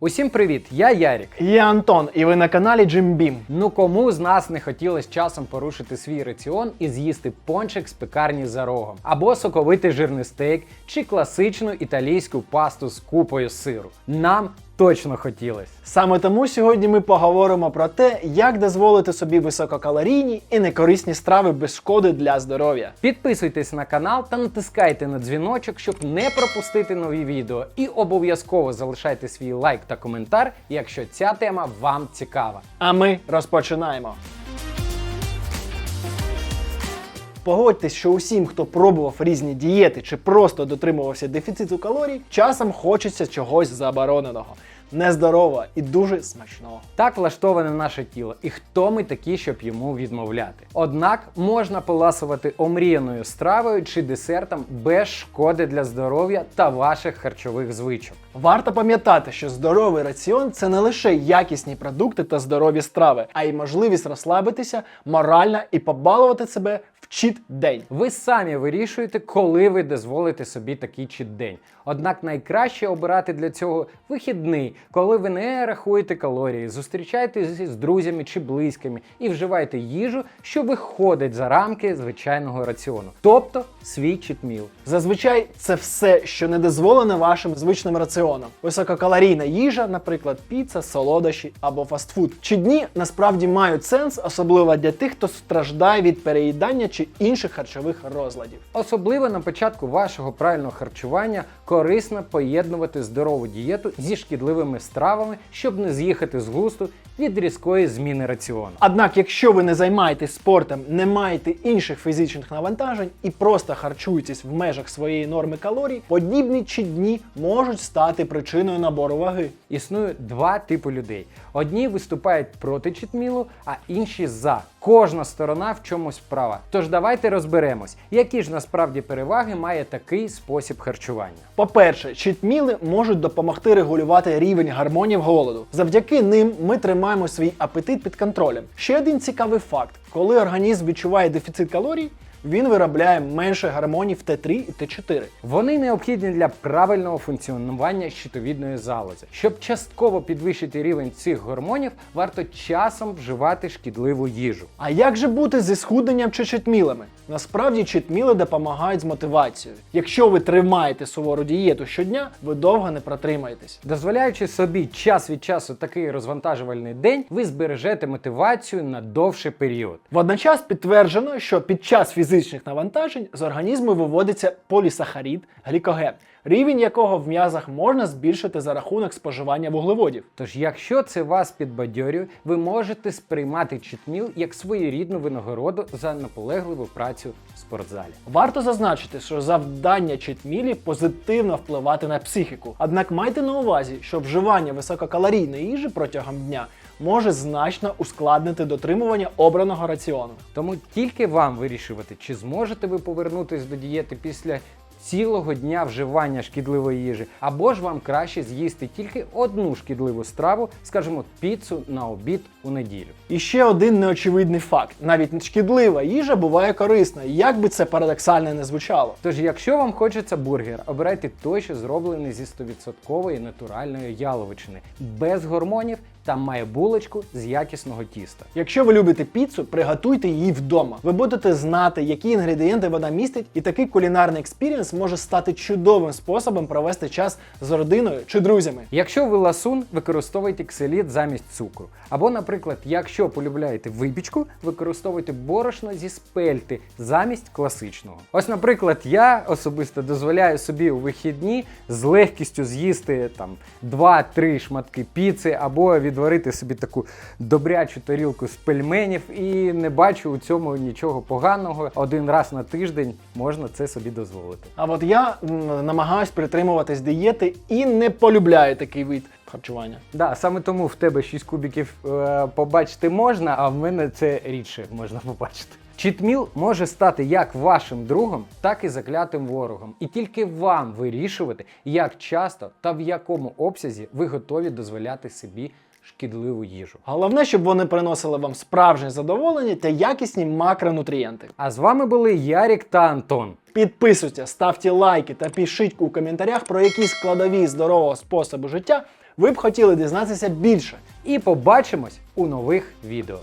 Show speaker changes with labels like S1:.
S1: Усім привіт! Я Ярік.
S2: Я Антон, і ви на каналі Jim Beam.
S1: Ну кому з нас не хотілося часом порушити свій раціон і з'їсти пончик з пекарні за рогом, або соковитий жирний стейк, чи класичну італійську пасту з купою сиру. Нам точно хотілося.
S2: Саме тому сьогодні ми поговоримо про те, як дозволити собі висококалорійні і некорисні страви без шкоди для здоров'я.
S1: Підписуйтесь на канал та натискайте на дзвіночок, щоб не пропустити нові відео. І обов'язково залишайте свій лайк та коментар, якщо ця тема вам цікава.
S2: А ми розпочинаємо. Погодьтесь, що усім, хто пробував різні дієти чи просто дотримувався дефіциту калорій, часом хочеться чогось забороненого, нездорового і дуже смачного.
S1: Так влаштоване наше тіло, і хто ми такі, щоб йому відмовляти. Однак можна поласувати омріяною стравою чи десертом без шкоди для здоров'я та ваших харчових звичок.
S2: Варто пам'ятати, що здоровий раціон це не лише якісні продукти та здорові страви, а й можливість розслабитися морально і побалувати себе в чіт день.
S1: Ви самі вирішуєте, коли ви дозволите собі такий чіт-день. Однак найкраще обирати для цього вихідний, коли ви не рахуєте калорії, зустрічаєтесь з друзями чи близькими і вживаєте їжу, що виходить за рамки звичайного раціону, тобто свій чітміл.
S2: Зазвичай це все, що не дозволене вашим звичним раціоном. Висококалорійна їжа, наприклад, піца, солодощі або фастфуд. Чи дні насправді мають сенс, особливо для тих, хто страждає від переїдання чи інших харчових розладів.
S1: Особливо на початку вашого правильного харчування корисно поєднувати здорову дієту зі шкідливими стравами, щоб не з'їхати з глузду від різкої зміни раціону.
S2: Однак, якщо ви не займаєтесь спортом, не маєте інших фізичних навантажень і просто харчуєтесь в межах своєї норми калорій, подібні чи дні можуть стати причиною набору ваги.
S1: Існує два типи людей: одні виступають проти читмілу, а інші за. Кожна сторона в чомусь права. Тож давайте розберемось, які ж насправді переваги має такий спосіб харчування.
S2: По-перше, читміли можуть допомогти регулювати рівень гормонів голоду. Завдяки ним ми тримаємо свій апетит під контролем. Ще один цікавий факт: коли організм відчуває дефіцит калорій, він виробляє менше гормонів Т3 і Т4.
S1: Вони необхідні для правильного функціонування щитовідної залози. Щоб частково підвищити рівень цих гормонів, варто часом вживати шкідливу їжу.
S2: А як же бути зі схудненням чи читмілами? Насправді читміли допомагають з мотивацією. Якщо ви тримаєте сувору дієту щодня, ви довго не протримаєтесь.
S1: Дозволяючи собі час від часу такий розвантажувальний день, ви збережете мотивацію на довший період.
S2: Водночас підтверджено, що під час фізичних навантажень з організму виводиться полісахарід глікоген, рівень якого в м'язах можна збільшити за рахунок споживання вуглеводів.
S1: Тож, якщо це вас підбадьорює, ви можете сприймати читміл як своєрідну винагороду за наполегливу працю в спортзалі.
S2: Варто зазначити, що завдання читмілі позитивно впливати на психіку. Однак майте на увазі, що вживання висококалорійної їжі протягом дня може значно ускладнити дотримування обраного раціону.
S1: Тому тільки вам вирішувати, чи зможете ви повернутися до дієти після цілого дня вживання шкідливої їжі, або ж вам краще з'їсти тільки одну шкідливу страву, скажімо, піцу на обід у неділю.
S2: І ще один неочевидний факт: навіть шкідлива їжа буває корисна, як би це парадоксально не звучало.
S1: Тож, якщо вам хочеться бургер, обирайте той, що зроблений зі 100% натуральної яловичини, без гормонів та має булочку з якісного тіста.
S2: Якщо ви любите піцу, приготуйте її вдома. Ви будете знати, які інгредієнти вона містить, і такий кулінарний експірієнс може стати чудовим способом провести час з родиною чи друзями.
S1: Якщо ви ласун, використовуйте кселіт замість цукру. Або, наприклад, якщо полюбляєте випічку, використовуйте борошно зі спельти замість класичного. Ось, наприклад, я особисто дозволяю собі у вихідні з легкістю з'їсти там 2-3 шматки піци, або відварити собі таку добрячу тарілку з пельменів, і не бачу у цьому нічого поганого. Один раз на тиждень можна це собі дозволити.
S2: А от я намагаюсь притримуватись дієти і не полюбляю такий вид харчування.
S1: Да, саме тому в тебе 6 кубіків е, побачити можна, а в мене це рідше можна побачити. Чітміл може стати як вашим другом, так і заклятим ворогом. І тільки вам вирішувати, як часто та в якому обсязі ви готові дозволяти собі шкідливу їжу.
S2: Головне, щоб вони приносили вам справжнє задоволення та якісні макронутрієнти.
S1: А з вами були Ярік та Антон.
S2: Підписуйте, ставте лайки та пишіть у коментарях про які складові здорового способу життя ви б хотіли дізнатися більше.
S1: І побачимось у нових відео.